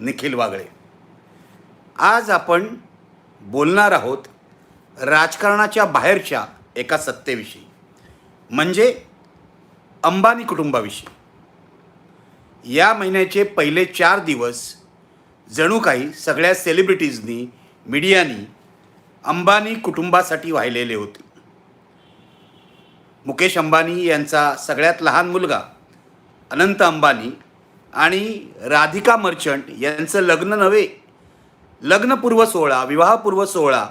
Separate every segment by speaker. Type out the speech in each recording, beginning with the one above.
Speaker 1: निखिल वागळे. आज आपण बोलणार आहोत राजकारणाच्या बाहेरच्या एका सत्तेविषयी. म्हणजे अंबानी कुटुंबाविषयी. या महिन्याचे पहिले चार दिवस जणू काही सगळ्या सेलिब्रिटीजनी मीडियानी अंबानी कुटुंबासाठी वाहिलेले होते. मुकेश अंबानी यांचा सगळ्यात लहान मुलगा अनंत अंबानी आणि राधिका मर्चंट यांचं लग्न नव्हे. लग्नपूर्व सोहळा विवाहपूर्व सोहळा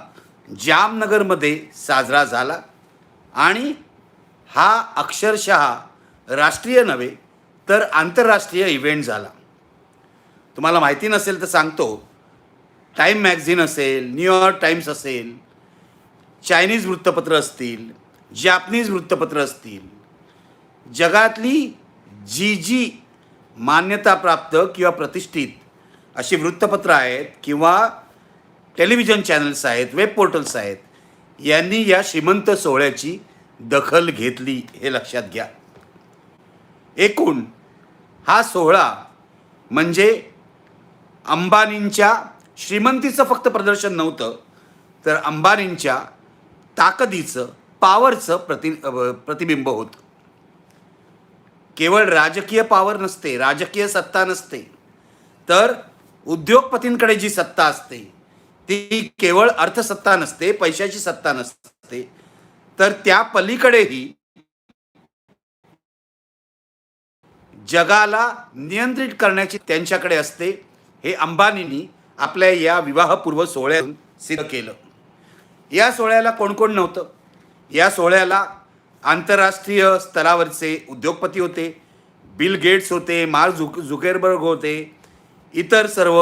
Speaker 1: जामनगरमध्ये साजरा झाला. आणि हा अक्षरशः राष्ट्रीय नव्हे तर आंतरराष्ट्रीय इव्हेंट झाला. तुम्हाला माहिती नसेल तर सांगतो. टाईम मॅगझिन असेल न्यूयॉर्क टाइम्स असेल चायनीज वृत्तपत्र असतील जॅपनीज वृत्तपत्र असतील. जगातली जी जी मान्यताप्राप्त किंवा प्रतिष्ठित अशी वृत्तपत्रं आहेत किंवा टेलिव्हिजन चॅनल्स आहेत वेब पोर्टल्स आहेत यांनी या श्रीमंत सोहळ्याची दखल घेतली हे लक्षात घ्या. एकूण हा सोहळा म्हणजे अंबानींच्या श्रीमंतीचं फक्त प्रदर्शन नव्हतं तर अंबानींच्या ताकदीचं पॉवरचं प्रति प्रतिबिंब होतं. केवळ राजकीय पावर नसते राजकीय सत्ता नसते. तर उद्योगपतींकडे जी सत्ता असते ती केवळ अर्थसत्ता नसते पैशाची सत्ता नसते. तर त्या पलीकडेही जगाला नियंत्रित करण्याची त्यांच्याकडे असते हे अंबानींनी आपल्या या विवाहपूर्व सोहळ्यातून सिद्ध केलं. या सोहळ्याला कोण कोण नव्हतं? या सोहळ्याला आंतरराष्ट्रीय स्तरावरचे उद्योगपती होते बिल गेट्स होते मार्क झुक झुकेरबर्ग होते इतर सर्व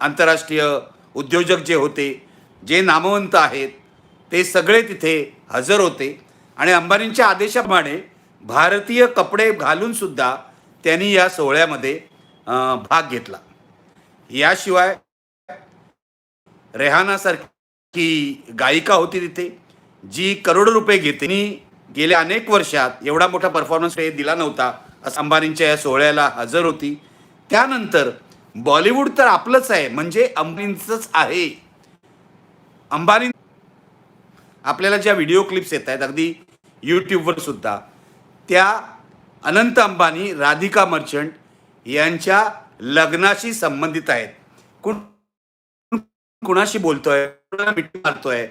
Speaker 1: आंतरराष्ट्रीय उद्योजक जे होते जे नामवंत आहेत ते सगळे तिथे हजर होते. आणि अंबानींच्या आदेशाप्रमाणे भारतीय कपडे घालूनसुद्धा त्यांनी या सोहळ्यामध्ये भाग घेतला. याशिवाय रेहानासारखी गायिका होती तिथे जी करोडो रुपये घेते गेल्या अनेक वर्षात एवढा मोठा परफॉर्मन्स हे दिला नव्हता. असं अंबानींच्या या सोहळ्याला हजर होती. त्यानंतर बॉलिवूड तर आपलंच आहे म्हणजे अंबानींचंच आहे. अंबानी आपल्याला ज्या व्हिडिओ क्लिप्स येत आहेत अगदी यूट्यूबवर सुद्धा त्या अनंत अंबानी राधिका मर्चंट यांच्या लग्नाशी संबंधित आहेत. कोण कुणाशी बोलतोय? कुणाला मिठी मारतोय?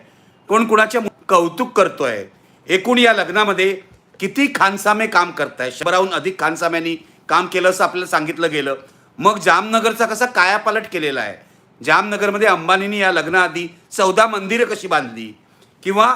Speaker 1: कोण कुणाच्या कौतुक करतोय? एकूण या लग्नामध्ये किती खानसामे काम करताय? शंभराहून अधिक खानसाम्यांनी काम केलं असं आपल्याला सांगितलं गेलं. मग जामनगरचा कसा कायापालट केलेला आहे? जामनगरमध्ये अंबानींनी या लग्नाआधी चौदा मंदिरं कशी बांधली? किंवा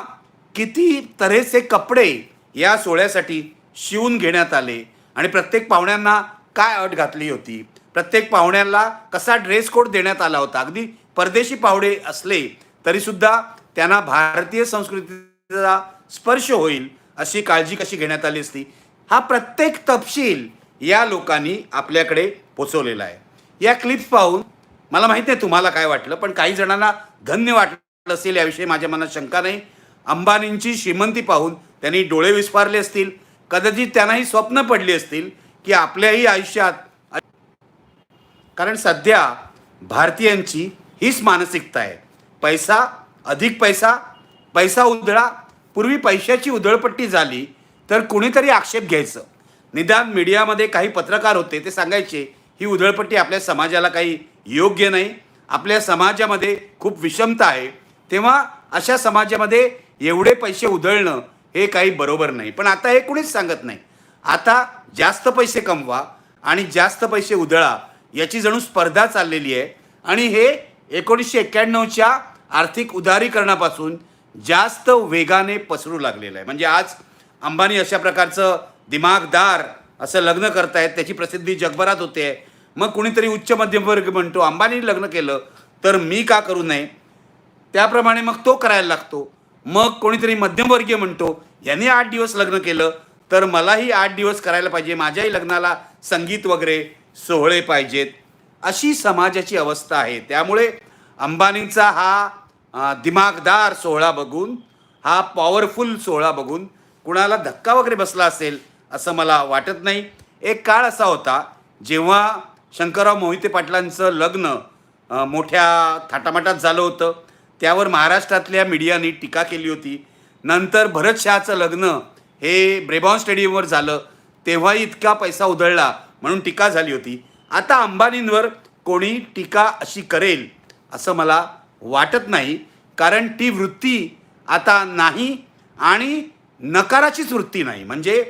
Speaker 1: किती तऱ्हेचे कपडे या सोहळ्यासाठी शिवून घेण्यात आले? आणि प्रत्येक पाहुण्यांना काय अट घातली होती? प्रत्येक पाहुण्याला कसा ड्रेस कोड देण्यात आला होता? अगदी परदेशी पाहुणे असले तरीसुद्धा त्यांना भारतीय संस्कृतीचा स्पर्श होईल अशी काळजी कशी घेण्यात आली असती? हा प्रत्येक तपशील या लोकांनी आपल्याकडे पोचवलेला आहे. या क्लिप्स पाहून मला माहीत नाही तुम्हाला काय वाटलं पण काही जणांना धन्य वाटलं असेल याविषयी माझ्या मनात शंका नाही. अंबानींची श्रीमंती पाहून त्यांनी डोळे विस्फारले असतील. कदाचित त्यांनाही स्वप्न पडली असतील की आपल्याही आयुष्यात कारण सध्या भारतीयांची हीच मानसिकता आहे. पैसा अधिक पैसा पैसा उधळा पूर्वी पैशाची उधळपट्टी झाली तर कुणीतरी आक्षेप घ्यायचं. निदान मीडियामध्ये काही पत्रकार होते ते सांगायचे ही उधळपट्टी आपल्या समाजाला काही योग्य नाही. आपल्या समाजामध्ये खूप विषमता आहे. तेव्हा अशा समाजामध्ये एवढे पैसे उधळणं हे काही बरोबर नाही. पण आता हे कुणीच सांगत नाही. आता जास्त पैसे कमवा आणि जास्त पैसे उधळा याची जणू स्पर्धा चाललेली आहे. आणि हे एकोणीसशे एक्क्याण्णवच्या आर्थिक उदारीकरणापासून जास्त वेगाने पसरू लागलेलं आहे. म्हणजे आज अंबानी अशा प्रकारचं दिमागदार असं लग्न करतायत त्याची प्रसिद्धी जगभरात होते. मग कुणीतरी उच्च मध्यमवर्ग म्हणतो अंबानी लग्न केलं तर मी का करू नये? त्याप्रमाणे मग तो करायला लागतो. मग कोणीतरी मध्यमवर्गीय म्हणतो यांनी आठ दिवस लग्न केलं तर मलाही आठ दिवस करायला पाहिजे माझ्याही लग्नाला संगीत वगैरे सोहळे पाहिजेत. अशी समाजाची अवस्था आहे. त्यामुळे अंबानींचा हा दिमागदार सोहळा बघून हा पॉवरफुल सोहळा बघून कुणाला धक्का वगैरे बसला असेल असं मला वाटत नाही. एक काळ असा होता जेव्हा शंकरराव मोहिते पाटलांचं लग्न मोठ्या थाटामाटात झालं होतं. त्यावर महाराष्ट्रातल्या मीडियाने टीका केली होती. नंतर भरत शहाचं लग्न हे ब्रेबॉन स्टेडियमवर झालं. तेव्हाही इतका पैसा उधळला म्हणून टीका झाली होती. आता अंबानींवर कोणी टीका अशी करेल असं मला वाटत नाही कारण ती वृत्ती आता नाही आणि नकाराचीच वृत्ती नाही. म्हणजे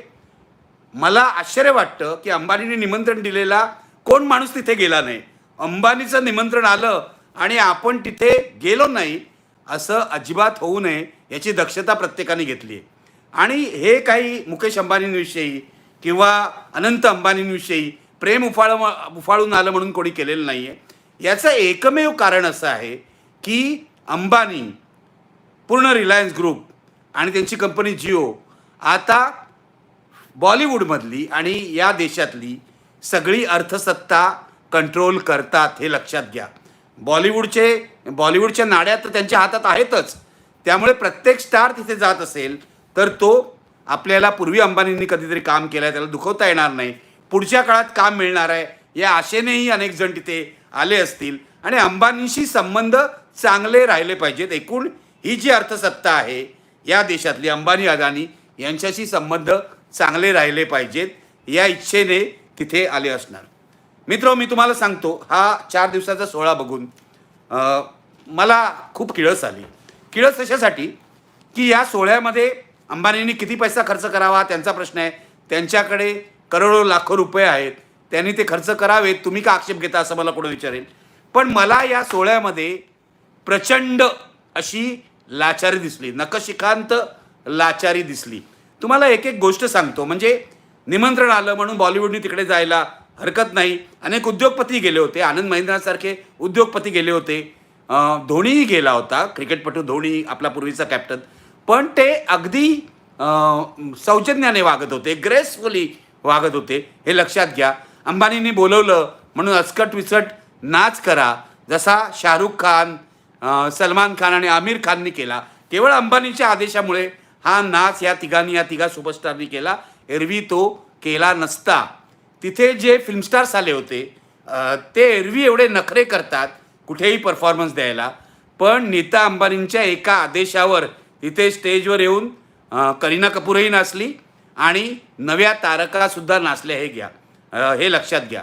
Speaker 1: मला आश्चर्य वाटतं की अंबानीने निमंत्रण दिलेला कोण माणूस तिथे गेला नाही. अंबानीचं निमंत्रण आलं आणि आपण तिथे गेलो नाही असं अजिबात होऊ नये याची दक्षता प्रत्येकाने घेतली आहे आणि हे काही मुकेश अंबानींविषयी किंवा अनंत अंबानींविषयी प्रेम उफाळ उफाळून आलं म्हणून कोणी केलेलं नाही आहे याचं एकमेव कारण असं आहे की अंबानी पूर्ण रिलायन्स ग्रुप आणि त्यांची कंपनी जिओ आता बॉलिवूडमधली आणि या देशातली सगळी अर्थसत्ता कंट्रोल करतात हे लक्षात घ्या. बॉलिवूडचे बॉलिवूडच्या नाड्या तर त्यांच्या हातात आहेतच. त्यामुळे प्रत्येक स्टार तिथे जात असेल तर तो आपल्याला पूर्वी अंबानींनी कधीतरी काम केलं आहे त्याला दुखवता येणार नाही. पुढच्या काळात काम मिळणार आहे या आशेनेही अनेक जण तिथे आले असतील. आणि अंबानींशी संबंध चांगले राहिले पाहिजेत. एकूण ही जी अर्थसत्ता आहे या देशातली अंबानी अदानी यांच्याशी संबंध चांगले राहिले पाहिजेत या इच्छेने तिथे आले असणार. मित्र मी तुम्हाला सांगतो हा चार दिवसाचा सोहळा बघून मला खूप किळस आली. किळस अशासाठी की या सोहळ्यामध्ये अंबानींनी किती पैसा खर्च करावा त्यांचा प्रश्न आहे. त्यांच्याकडे करोडो लाखो रुपये आहेत. त्यांनी ते खर्च करावेत. तुम्ही का आक्षेप घेता असं मला कोणी विचारेल? पण मला या सोहळ्यामध्ये प्रचंड अशी लाचारी दिसली. नकशिकांत लाचारी दिसली. तुम्हाला एक एक गोष्ट सांगतो. म्हणजे निमंत्रण आलं म्हणून बॉलिवूडने तिकडे जायला हरकत नाही. अनेक उद्योगपती गेले होते. आनंद महिंद्रासारखे उद्योगपती गेले होते. धोनीही गेला होता. क्रिकेटपटू धोनी आपला पूर्वीचा कॅप्टन पण ते अगदी सौजन्याने वागत होते. ग्रेसफुली वागत होते. हे लक्षात घ्या. अंबानींनी बोलवलं म्हणून अचकट विचट नाच करा. जसा शाहरुख खान सलमान खान आणि आमिर खाननी केला. केवळ अंबानीच्या आदेशामुळे हा नाच या तिघांनी या तिघा सुपरस्टारनी केला. एरवी तो केला नसता. तिथे जे फिल्मस्टार्स आले होते ते एरवी एवढे नखरे करतात कुठेही परफॉर्मन्स द्यायला. पण नीता अंबानींच्या एका आदेशावर तिथे स्टेजवर येऊन करीना कपूरही नाचली आणि नव्या तारकासुद्धा नाचल्या हे घ्या. हे लक्षात घ्या.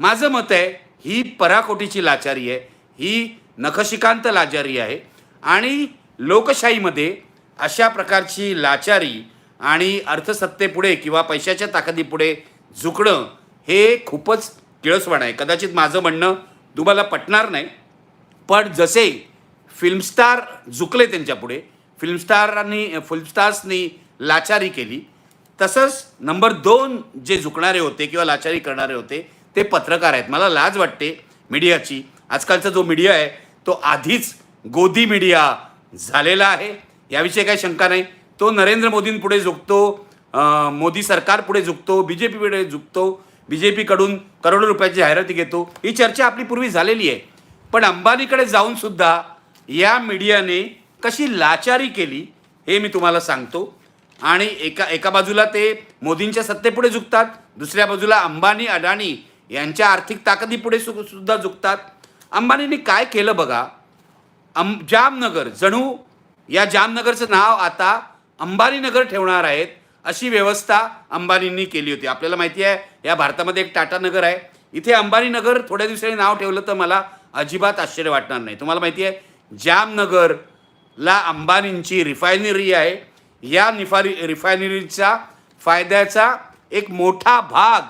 Speaker 1: माझं मत आहे ही पराकोटीची लाचारी आहे. ही नखशिकांत लाचारी आहे. आणि लोकशाहीमध्ये अशा प्रकारची लाचारी आणि अर्थसत्तेपुढे किंवा पैशाच्या ताकदीपुढे झुकणं हे खूपच किळसवाण आहे. कदाचित माझं म्हणणं तुम्हाला पटणार नाही पण जसे फिल्मस्टार झुकले त्यांच्यापुढे फिल्मस्टारांनी फिल्मस्टार्सनी लाचारी केली तसंच नंबर दोन जे झुकणारे होते किंवा लाचारी करणारे होते ते पत्रकार आहेत. मला लाज वाटते मीडियाची. आजकालचा जो मीडिया आहे तो आधीच गोदी मीडिया झालेला आहे. याविषयी काही शंका नाही. तो नरेंद्र मोदींपुढे झुकतो मोदी सरकार पुढे झुकतो बी जे पीपुढे झुकतो बी जे पीकडून करोडो रुपयाची जाहिराती घेतो. ही चर्चा आपली पूर्वी झालेली आहे. पण अंबानीकडे जाऊनसुद्धा या मीडियाने कशी लाचारी केली हे मी तुम्हाला सांगतो. आणि एका एका बाजूला ते मोदींच्या सत्तेपुढे झुकतात दुसऱ्या बाजूला अंबानी अडाणी यांच्या आर्थिक ताकदीपुढे सु सुद्धा झुकतात. अंबानींनी काय केलं बघा? अं जामनगर जणू या जामनगरचं नाव आता अंबानीनगर ठेवणार आहेत अशी व्यवस्था अंबानींनी केली होती. आपल्याला माहिती आहे या भारतामध्ये एक टाटा नगर आहे. इथे अंबानीनगर थोड्या दिवसांनी नाव ठेवलं तर मला अजिबात आश्चर्य वाटणार नाही. तुम्हाला माहिती आहे जामनगरला अंबानींची रिफायनरी आहे. या निफारी रिफायनरीचा फायद्याचा एक मोठा भाग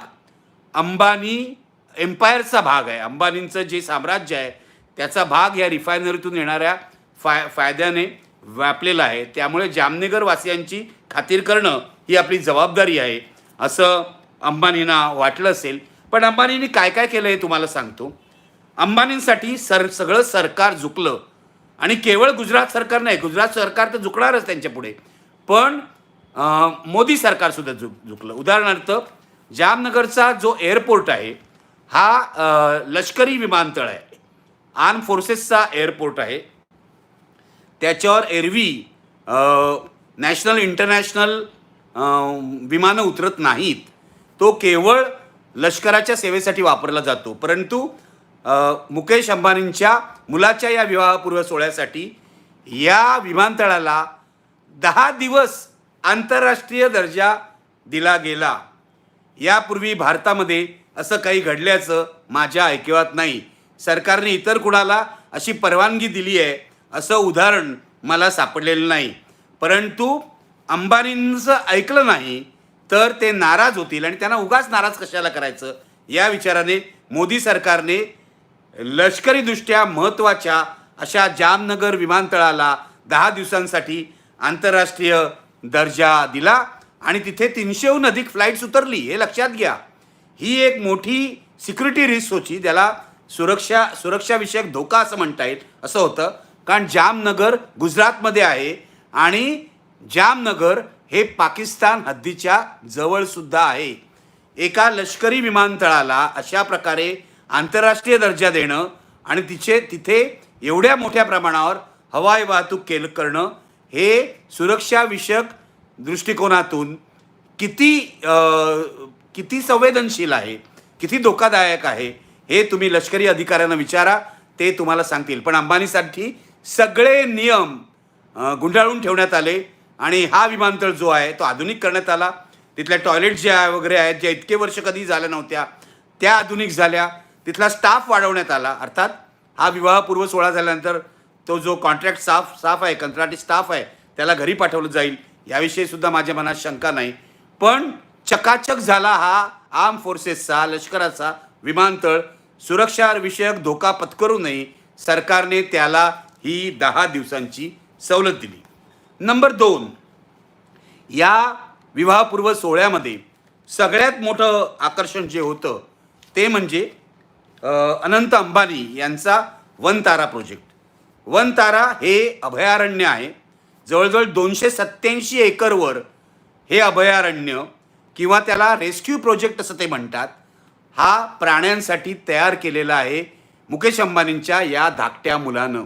Speaker 1: अंबानी एम्पायरचा भाग आहे. अंबानींचं जे साम्राज्य आहे त्याचा भाग या रिफायनरीतून येणाऱ्या फाय फायद्याने व्यापलेला आहे. त्यामुळे जामनगर वासियांची खातीर करणं ही आपली जबाबदारी आहे असं अंबानींना वाटलं असेल. पण अंबानींनी काय काय केलं हे तुम्हाला सांगतो. अंबानींसाठी सर सगळं सरकार झुकलं. आणि केवळ गुजरात सरकार नाही गुजरात सरकार तर झुकणारच त्यांच्या पुढे. पण मोदी सरकारसुद्धा झुक झुकलं. उदाहरणार्थ जामनगरचा जो एअरपोर्ट आहे हा लष्करी विमानतळ आहे. आर्म फोर्सेसचा एअरपोर्ट आहे. त्याच्यावर एरवी नॅशनल इंटरनॅशनल विमानं उतरत नाहीत. तो केवळ लष्कराच्या सेवेसाठी वापरला जातो. परंतु मुकेश अंबानींच्या मुलाच्या या विवाहपूर्व सोहळ्यासाठी या विमानतळाला दहा दिवस आंतरराष्ट्रीय दर्जा दिला गेला. यापूर्वी भारतामध्ये असं काही घडल्याचं माझ्या ऐकिवात नाही. सरकारने इतर कुणाला अशी परवानगी दिली आहे असं उदाहरण मला सापडलेलं नाही. परंतु अंबानींचं ऐकलं नाही तर ते नाराज होतील आणि त्यांना उगाच नाराज कशाला करायचं? या विचाराने मोदी सरकारने लष्करीदृष्ट्या महत्त्वाच्या अशा जामनगर विमानतळाला दहा दिवसांसाठी आंतरराष्ट्रीय दर्जा दिला आणि तिथे तीनशेहून अधिक फ्लाईट्स उतरली हे लक्षात घ्या. ही एक मोठी सिक्युरिटी रिस्क होती ज्याला सुरक्षा सुरक्षाविषयक धोका असं म्हणता येईल असं होतं. कारण जामनगर गुजरातमध्ये आहे आणि जामनगर हे पाकिस्तान हद्दीच्या जवळसुद्धा आहे. एका लष्करी विमानतळाला अशा प्रकारे आंतरराष्ट्रीय दर्जा देणं आणि तिचे तिथे एवढ्या मोठ्या प्रमाणावर हवाई वाहतूक केलं करणं हे सुरक्षाविषयक दृष्टिकोनातून किती किती संवेदनशील आहे किती धोकादायक आहे हे तुम्ही लष्करी अधिकाऱ्यांना विचारा ते तुम्हाला सांगतील. पण अंबानीसाठी सगळे नियम गुंडाळून ठेवण्यात आले आणि हा विमानतळ जो आहे तो आधुनिक करण्यात आला. तिथल्या टॉयलेट ज्या आहे वगैरे आहेत ज्या इतके वर्ष कधी झाल्या नव्हत्या त्या आधुनिक झाल्या. तिथला स्टाफ वाढवण्यात आला. अर्थात हा विवाहपूर्व सोहळा झाल्यानंतर तो जो कॉन्ट्रॅक्ट स्टाफ स्टाफ आहे कंत्राटी स्टाफ आहे त्याला घरी पाठवलं जाईल. याविषयी सुद्धा माझ्या मनात शंका नाही. पण चकाचक झाला हा आर्म फोर्सेसचा लष्कराचा विमानतळ. सुरक्षा विषयक धोका पत्करू नये सरकारने त्याला ही दहा दिवसांची सवलत दिली. नंबर दोन या विवाहपूर्व सोहळ्यामध्ये सगळ्यात मोठं आकर्षण जे होतं ते म्हणजे अनंत अंबानी यांचा Vantara project Vantara हे अभयारण्य आहे. जवळजवळ दोनशे सत्याऐंशी एकरवर हे अभयारण्य किंवा त्याला रेस्क्यू प्रोजेक्ट असं ते म्हणतात हा प्राण्यांसाठी तयार केलेला आहे मुकेश अंबानींच्या या धाकट्या मुलानं.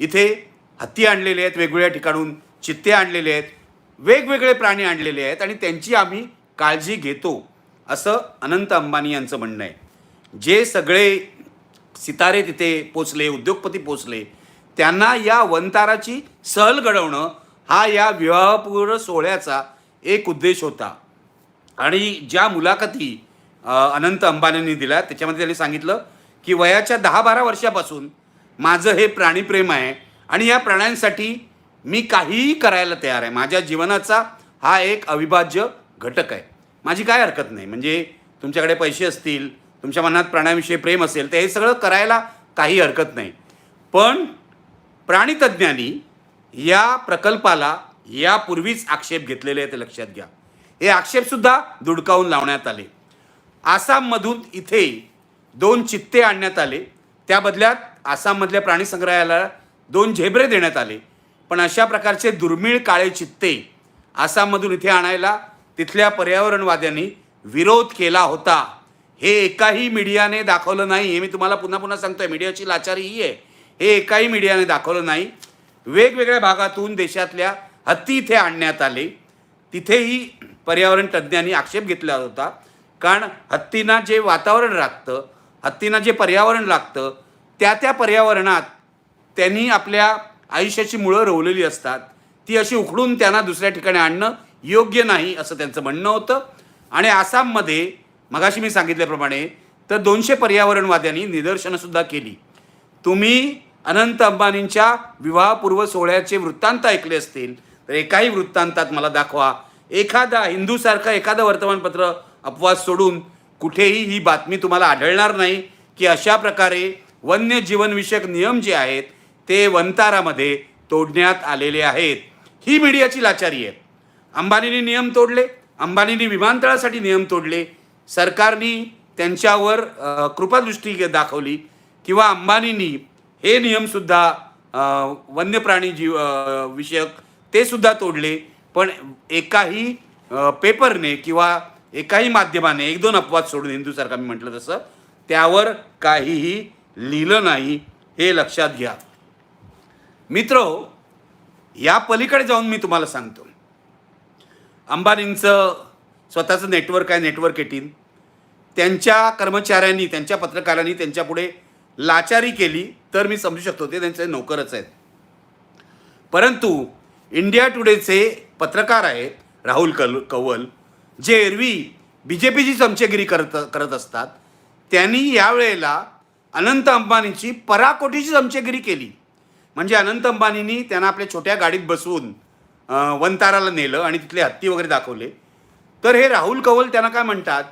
Speaker 1: इथे हत्ती आणलेले आहेत वेगवेगळ्या ठिकाणून चित्ते आणलेले आहेत वेगवेगळे प्राणी आणलेले आहेत आणि त्यांची आम्ही काळजी घेतो असं अनंत अंबानी यांचं म्हणणं आहे. जे सगळे सितारे तिथे पोचले उद्योगपती पोचले त्यांना या वनताराची सहल घडवणं हा या विवाहपूर्व सोहळ्याचा एक उद्देश होता. आणि ज्या मुलाखती अनंत अंबानींनी दिल्या त्याच्यामध्ये त्यांनी सांगितलं की वयाच्या दहा बारा वर्षापासून माझं हे प्राणीप्रेम आहे आणि या प्राण्यांसाठी मी काहीही करायला तयार आहे. माझ्या जीवनाचा हा एक अविभाज्य घटक आहे. माझी काय हरकत नाही. म्हणजे तुमच्याकडे पैसे असतील तुमच्या मनात प्राण्याविषयी प्रेम असेल तर हे सगळं करायला काही हरकत नाही. पण प्राणीतज्ञांनी या प्रकल्पाला यापूर्वीच आक्षेप घेतलेले आहेत ते लक्षात घ्या. हे आक्षेपसुद्धा धुडकावून लावण्यात आले. आसाममधून इथे दोन चित्ते आणण्यात आले. त्या बदल्यात आसाममधल्या प्राणी संग्रहालयाला दोन झेब्रे देण्यात आले. पण अशा प्रकारचे दुर्मिळ काळे चित्ते आसाममधून इथे आणायला तिथल्या पर्यावरणवाद्यांनी विरोध केला होता. हे एकाही मीडियाने दाखवलं नाही. हे मी तुम्हाला पुन्हा पुन्हा सांगतोय. मीडियाची लाचारी ही आहे. हे एकाही मीडियाने दाखवलं नाही. वेगवेगळ्या भागातून देशातल्या हत्ती इथे आणण्यात आले. तिथेही पर्यावरण तज्ज्ञांनी आक्षेप घेतला होता. कारण हत्तींना जे वातावरण लागतं हत्तींना जे पर्यावरण लागतं त्या त्या पर्यावरणात त्यांनी आपल्या आयुष्याची मुळं रोवलेली असतात. ती अशी उखडून त्यांना दुसऱ्या ठिकाणी आणणं योग्य नाही असं त्यांचं म्हणणं होतं. आणि आसाममध्ये मगाशी मी सांगितल्याप्रमाणे तर दोनशे पर्यावरणवाद्यांनी निदर्शनंसुद्धा केली. तुम्ही अनंत अंबानींच्या विवाहपूर्व सोहळ्याचे वृत्तांत ऐकले असतील तर एकाही वृत्तांतात मला दाखवा. एखादा हिंदूसारखं एखादं वर्तमानपत्र अपवाद सोडून कुठेही ही बातमी तुम्हाला आढळणार नाही की अशा प्रकारे वन्यजीवनविषयक नियम जे आहेत ते वंतारामध्ये तोडण्यात आलेले आहेत. ही मीडियाची लाचारी आहे. अंबानीने नियम तोडले अंबानीने विमानतळासाठी नियम तोडले सरकारनी त्यांच्यावर कृपादृष्टी दाखवली किंवा अंबानींनी हे नियमसुद्धा वन्यप्राणी जीव विषयक ते सुद्धा तोडले. पण एकाही पेपरने किंवा एकाही माध्यमाने एक दोन अपवाद सोडून हिंदूसारखा मी म्हटलं तसं त्यावर काहीही लिहिलं नाही हे लक्षात घ्या. मित्र या पलीकडे जाऊन मी तुम्हाला सांगतो. अंबानींचं स्वतःचं नेटवर्क आहे नेटवर्क एटीन. त्यांच्या कर्मचाऱ्यांनी त्यांच्या पत्रकारांनी त्यांच्यापुढे लाचारी केली तर मी समजू शकतो ते त्यांचे नोकरच आहेत. परंतु इंडिया टुडेचे पत्रकार आहेत राहुल कल कवल जे एरवी बी जे पीची चमचेगिरी करत करत असतात. त्यांनी यावेळेला अनंत अंबानीची पराकोटीची चमचेगिरी केली. म्हणजे अनंत अंबानींनी त्यांना आपल्या छोट्या गाडीत बसवून वनताराला नेलं आणि तिथले हत्ती वगैरे दाखवले. तर हे राहुल कवल त्यांना काय म्हणतात?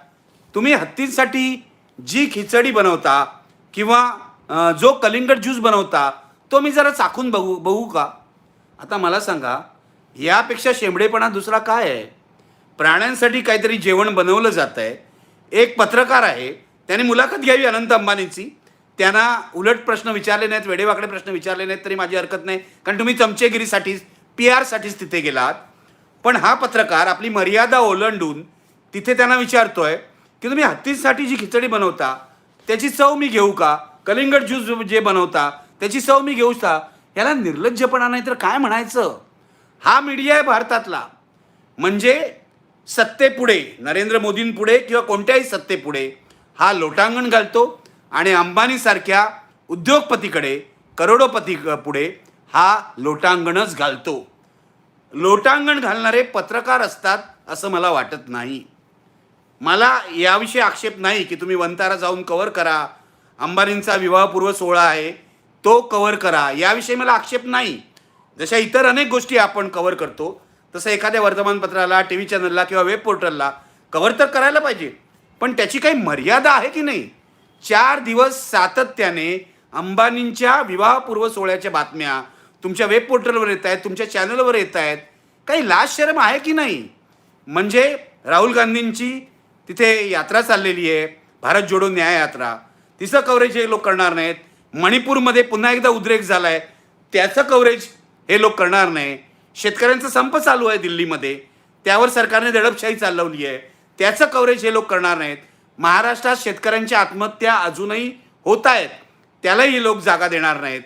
Speaker 1: तुम्ही हत्तींसाठी जी खिचडी बनवता किंवा जो कलिंगड ज्यूस बनवता तो मी जरा चाखून बघू बघू का? आता मला सांगा यापेक्षा शेंबडेपणा दुसरा काय आहे? प्राण्यांसाठी काहीतरी जेवण बनवलं जात आहे एक पत्रकार आहे त्याने मुलाखत घ्यावी अनंत अंबानींची. त्यांना उलट प्रश्न विचारले नाहीत वेडेवाकडे प्रश्न विचारले नाहीत तरी माझी हरकत नाही. कारण तुम्ही चमचेगिरीसाठीच पी आरसाठीच तिथे गेलात. पण हा पत्रकार आपली मर्यादा ओलांडून तिथे त्यांना विचारतोय की तुम्ही हत्तीसाठी जी खिचडी बनवता त्याची चव मी घेऊ का? कलिंगड ज्यूस जे बनवता त्याची चव मी घेऊ का? याला निर्लज्जपणा नाही तर काय म्हणायचं? हा मीडिया आहे भारतातला. म्हणजे सत्तेपुढे नरेंद्र मोदींपुढे किंवा कोणत्याही सत्तेपुढे हा लोटांगण घालतो आणि अंबानीसारख्या उद्योगपतीकडे करोडोपती पुढे हा लोटांगणच घालतो. लोटांगण घालणारे पत्रकार असतात असं मला वाटत नाही. मला याविषयी आक्षेप नाही की तुम्ही वंतारा जाऊन कवर करा. अंबानींचा विवाहपूर्व सोहळा आहे. तो कवर करा. याविषयी मला आक्षेप नाही. जशा इतर अनेक गोष्टी आपण कव्हर करतो तसं एखाद्या वर्तमानपत्राला टी व्ही चॅनलला किंवा वेब पोर्टलला कव्हर तर करायला पाहिजे. पण त्याची काही मर्यादा आहे की नाही? चार दिवस सातत्याने अंबानींच्या विवाहपूर्व सोहळ्याच्या बातम्या तुमच्या वेब पोर्टलवर येत आहेत तुमच्या चॅनलवर येत आहेत. काही लाज शरम आहे की नाही? म्हणजे राहुल गांधींची तिथे यात्रा चाललेली आहे भारत जोडो न्याय यात्रा तिचं कव्हरेज हे लोक करणार नाहीत. मणिपूरमध्ये पुन्हा एकदा उद्रेक झाला आहे त्याचं कव्हरेज हे लोक करणार नाही. शेतकऱ्यांचा संप चालू आहे दिल्लीमध्ये. त्यावर सरकारने दडपशाही चालवली आहे. त्याचं कव्हरेज हे लोक करणार नाहीत. महाराष्ट्रात शेतकऱ्यांच्या आत्महत्या अजूनही होत आहेत. त्यालाही हे लोक जागा देणार नाहीत.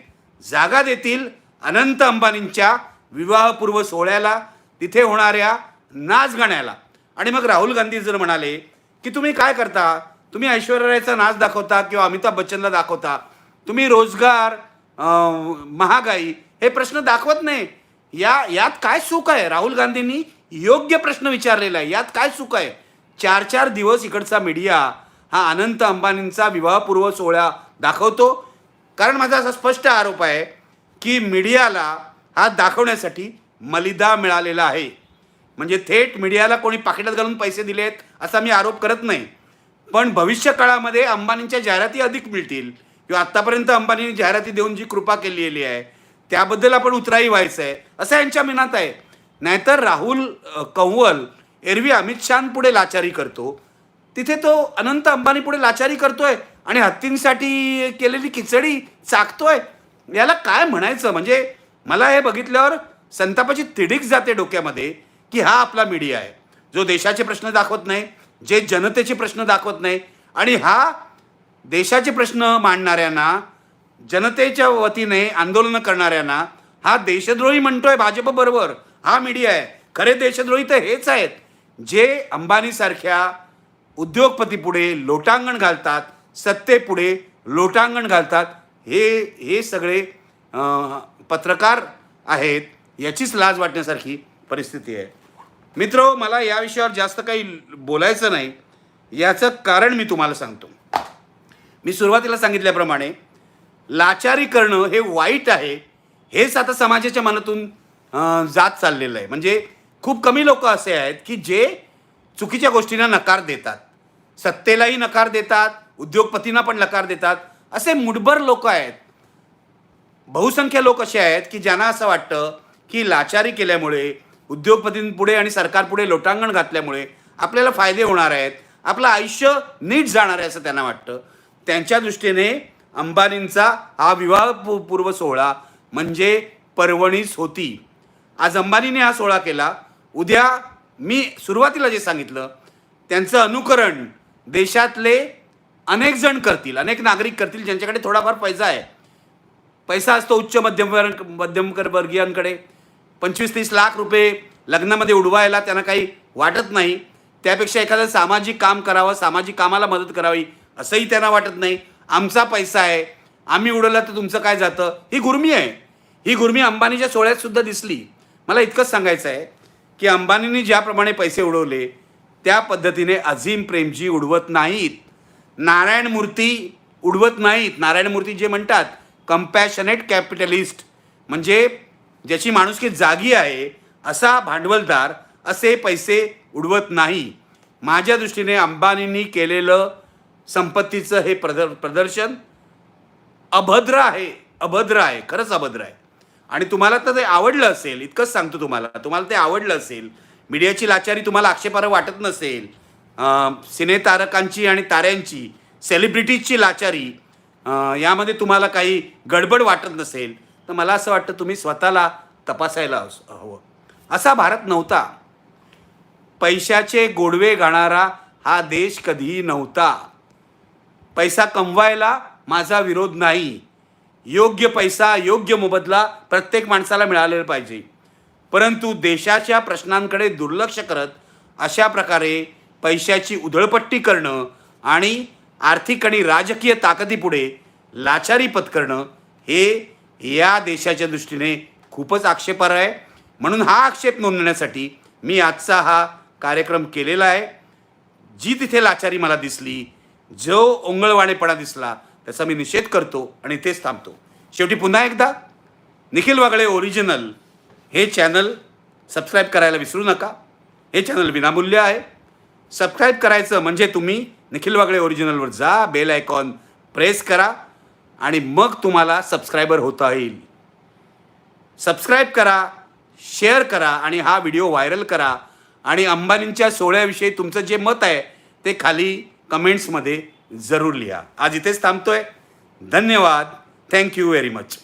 Speaker 1: जागा देतील अनंत अंबानींच्या विवाहपूर्व सोहळ्याला तिथे होणाऱ्या नाच गाण्याला. आणि मग राहुल गांधी जर म्हणाले की तुम्ही काय करता? तुम्ही ऐश्वर्याचा नाच दाखवता किंवा अमिताभ बच्चनला दाखवता? तुम्ही रोजगार महागाई हे प्रश्न दाखवत नाही. या यात काय चूक आहे? राहुल गांधींनी योग्य प्रश्न विचारलेला आहे. यात काय चूक आहे? चार चार दिवस इकडचा मीडिया हा अनंत अंबानींचा विवाहपूर्व सोहळा दाखवतो. कारण माझा असा स्पष्ट आरोप आहे की मीडियाला हा दाखवण्यासाठी मलिदा मिळालेला आहे. म्हणजे थेट मीडियाला कोणी पाकिटात घालून पैसे दिलेत असा मी आरोप करत नाही. पण भविष्य काळामध्ये अंबानींच्या जाहिराती अधिक मिळतील. किंवा आत्तापर्यंत अंबानींनी जाहिराती देऊन जी कृपा केलेली आहे त्याबद्दल आपण उतराई व्हायचं आहे असं यांच्या मनात आहे. नाहीतर राहुल कंवल एरवी अमित शहापुढे लाचारी करतो. तिथे तो अनंत अंबानी पुढे लाचारी करतोय आणि हत्तींसाठी केलेली खिचडी चाकतोय. याला काय म्हणायचं? म्हणजे मला हे बघितल्यावर संतापाची तिडीक जाते डोक्यामध्ये की हा आपला मीडिया आहे. जो देशाचे प्रश्न दाखवत नाही जे जनतेचे प्रश्न दाखवत नाही आणि हा देशाचे प्रश्न मांडणाऱ्यांना जनतेच्या वतीने आंदोलनं करणाऱ्यांना हा देशद्रोही म्हणतोय भाजप बरोबर हा मीडिया आहे. खरे देशद्रोही तर हेच आहेत. जे अंबानीसारख्या उद्योगपतीपुढे लोटांगण घालतात सत्तेपुढे लोटांगण घालतात हे हे सगळे पत्रकार आहेत याचीच लाज वाटण्यासारखी परिस्थिती आहे. मित्र मला या विषयावर जास्त काही बोलायचं नाही. याचं कारण मी तुम्हाला सांगतो. मी सुरुवातीला सांगितल्याप्रमाणे लाचारी करणं हे वाईट आहे हेच आता समाजाच्या मनातून जात चाललेलं आहे. म्हणजे खूप कमी लोक असे आहेत की जे चुकीच्या गोष्टींना नकार देतात. सत्तेलाही नकार देतात उद्योगपतींना पण नकार देतात. असे मुठभर लोक आहेत. बहुसंख्य लोक असे आहेत की ज्यांना असं वाटतं की लाचारी केल्यामुळे उद्योगपतींपुढे आणि सरकारपुढे लोटांगण घातल्यामुळे आपल्याला फायदे होणार आहेत आपलं आयुष्य नीट जाणार आहे असं त्यांना वाटतं. त्यांच्या दृष्टीने अंबानींचा हा विवाह पू- पूर्व सोहळा म्हणजे पर्वणीच होती. आज अंबानीने हा सोहळा केला. उद्या मी सुरुवातीला जे सांगितलं त्यांचं अनुकरण देशातले अनेक जण करतील अनेक नागरिक करतील ज्यांच्याकडे थोडाफार पैसा आहे. पैसा असतो उच्च मध्यम मध्यमकर वर्गीयांकडे पंचवीस तीस लाख रुपये लग्नामध्ये उडवायला त्यांना काही वाटत नाही. त्यापेक्षा एखादं सामाजिक काम करावं सामाजिक कामाला मदत करावी असंही त्यांना वाटत नाही. आमचा पैसा आहे. आम्ही उडवला तर तुमचं काय जातं? ही गुर्मी आहे. ही गुर्मी अंबानीच्या सोहळ्यात सुद्धा दिसली. मला इतकंच सांगायचं आहे की अंबानींनी ज्याप्रमाणे पैसे उडवले त्या पद्धतीने अझीम प्रेमजी उडवत नाहीत. नारायण मूर्ती उडवत नाहीत. नारायण मूर्ती जे म्हणतात कम्पॅशनेट कॅपिटलिस्ट म्हणजे ज्याची माणुसकी जागी आहे असा भांडवलदार असे पैसे उडवत नाही. माझ्या दृष्टीने अंबानींनी केलेलं संपत्तीचं हे प्रदर प्रदर्शन अभद्र आहे अभद्र आहे खरंच अभद्र आहे. आणि तुम्हाला तर ते आवडलं असेल इतकंच सांगतो तुम्हाला. तुम्हाला ते आवडलं असेल मीडियाची लाचारी तुम्हाला आक्षेपार्ह वाटत नसेल सिनेतारकांची आणि ताऱ्यांची सेलिब्रिटीजची लाचारी यामध्ये तुम्हाला काही गडबड वाटत नसेल तर मला असं वाटतं तुम्ही स्वतःला तपासायला हवं असा भारत नव्हता. पैशाचे गोडवे गाणारा हा देश कधीही नव्हता. पैसा कमवायला माझा विरोध नाही. योग्य पैसा योग्य मोबदला प्रत्येक माणसाला मिळालेला पाहिजे. परंतु देशाच्या प्रश्नांकडे दुर्लक्ष करत अशा प्रकारे पैशाची उधळपट्टी करणं आणि आर्थिक आणि राजकीय ताकदीपुढे लाचारी पत्करणं हे या देशाच्या दृष्टीने खूपच आक्षेपार्ह आहे. म्हणून हा आक्षेप नोंदवण्यासाठी मी आजचा हा कार्यक्रम केलेला आहे. जी तिथे लाचारी मला दिसली जो ओंगळवाणेपणा दिसला त्याचा मी निषेध करतो आणि तेच थांबतो. शेवटी पुन्हा एकदा निखिल वागळे ओरिजिनल हे चॅनल सबस्क्राईब करायला विसरू नका. हे चॅनल विनामूल्य आहे. सबस्क्राईब करायचं म्हणजे तुम्ही निखिल वागळे ओरिजिनलवर जा बेल आयकॉन प्रेस करा आणि मग तुम्हाला सबस्क्रायबर होता येईल. सबस्क्राईब करा शेअर करा आणि हा व्हिडिओ व्हायरल करा. आणि अंबानींच्या सोहळ्याविषयी तुमचं जे मत आहे ते खाली कमेंट्समध्ये जरूर लिहा. आज इथेच थांबतोय. धन्यवाद. Thank you very much